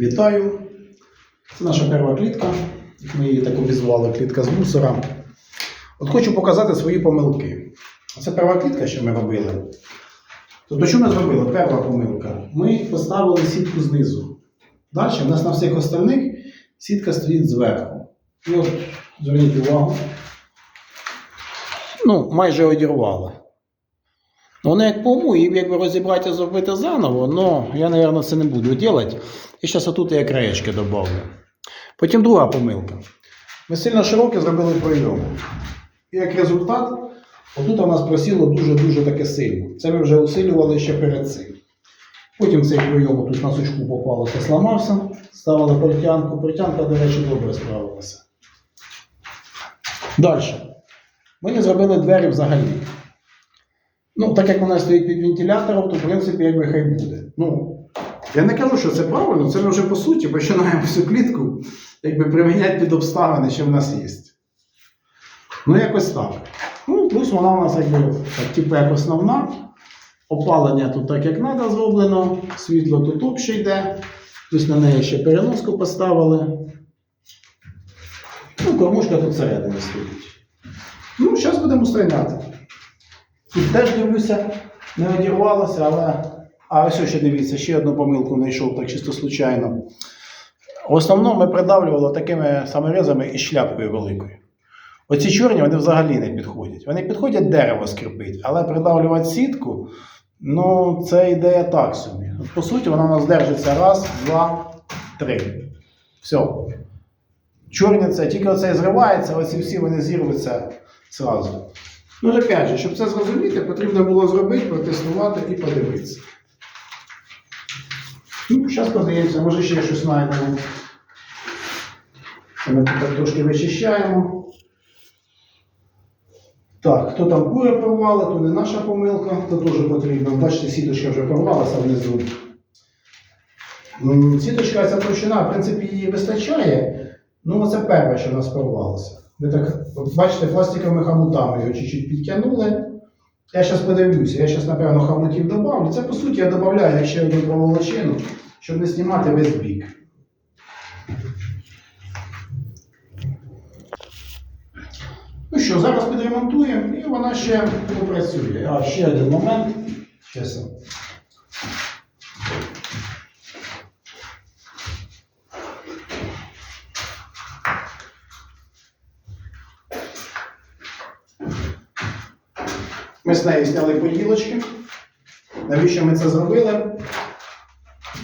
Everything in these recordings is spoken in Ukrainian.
Вітаю! Це наша перша клітка. Ми її так обізвали клітка з мусора. От хочу показати свої помилки. Це перша клітка, що ми робили. Тобто, що ми зробили? Перша помилка. Ми поставили сітку знизу. Далі в нас на всіх остальних сітка стоїть зверху. І от, зверніть увагу. Ну, майже одірвала. Воно як по уму, її якби розібрати і зробити заново, але я, мабуть, це не буду робити. І зараз отут я краєчки додавлю. Потім друга помилка. Ми сильно широке зробили прийом. І як результат, отут у нас просіло дуже-дуже таке сильно. Це ми вже усилювали ще перед цим. Потім цей прийом тут на сучку попалося, сламався, ставили портянку. Портянка, до речі, добре справилася. Далі. Ми не зробили двері взагалі. Ну, так як вона стоїть під вентилятором, то в принципі якби хай буде. Ну, я не кажу, що це правильно, це ми вже по суті починаємо всю клітку якби приміняти під обставини, що в нас є. Ну, якось так. Ну, плюс вона у нас якби так, типу, як основна. Опалення тут так, як треба, зроблено, світло тут обще йде. Плюс на неї ще переноску поставили. Ну, кормушка тут всередині стоїть. Ну, зараз будемо устраняти. Тут теж дивлюся, не одірвалося, але. А ось ще дивіться, ще одну помилку знайшов так чисто случайно. В основному ми придавлювали такими саморезами і шляпкою великою. Оці чорні вони взагалі не підходять. Вони підходять дерево скріпить, але придавлювати сітку, ну, це ідея так собі. По суті, вона у нас держиться раз, два, три. Все. Чорні це, тільки оцей зривається, оці всі вони зірвуться зразу. Ну, опять же, щоб це зрозуміти, потрібно було зробити, протестувати і подивитися. Ну, зараз подивимося, може ще щось знайдемо. Ми тут трошки вичищаємо. Так, хто там кури порвали, то не наша помилка, то теж потрібно. Бачите, сіточка вже порвалася внизу. Сіточка ця товщина, в принципі, її вистачає. Ну, це перше, що у нас порвалося. Ви так, от бачите, пластиковими хомутами його чуть-чуть підтягнули. Я зараз подивлюся, я зараз, напевно, хомутів додавлю. Це, по суті, я додаю ще одну проволочину, щоб не знімати весь бік. Ну що, зараз підремонтуємо і вона ще попрацює. А ще один момент. Чесно. Ми з нею зняли поділочки. Навіщо ми це зробили?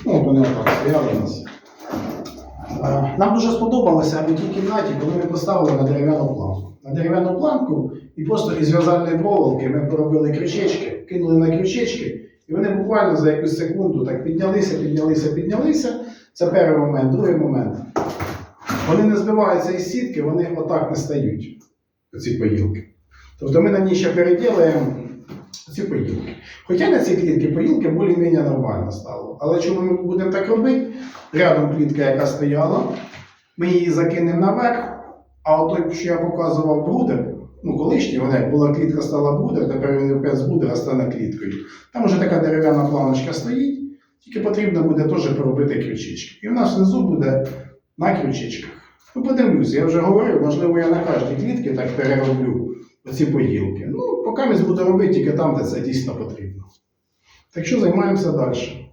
Ну, вони отак стояли у нас. Е, Нам дуже сподобалося у тій кімнаті, коли ми поставили на дерев'яну планку. На дерев'яну планку і просто із в'язальної проволоки ми поробили крючечки, кинули на крючечки, і вони буквально за якусь секунду так піднялися, піднялися, піднялися. Це перший момент. Другий момент. Вони не збиваються із сітки, вони отак не стають, ці поїлки. Тобто ми на ній ще переділаємо ці поїлки. Хоча на цій клітці поїлки більш-менш нормально стало. Але чому ми будемо так робити? Рядом клітка, яка стояла, ми її закинемо наверх, а от що я показував брудер, ну колишній, вона як була клітка, стала брудер, тепер він з брудера стане кліткою. Там вже така дерев'яна планочка стоїть, тільки потрібно буде теж поробити крючечки. І в нас внизу буде на крючечках. Ну, подивлюся, я вже говорив, можливо, я на кожній клітці так перероблю оці поділки. Ну, поки ми будемо робити тільки там, де це дійсно потрібно. Так що займаємося далі.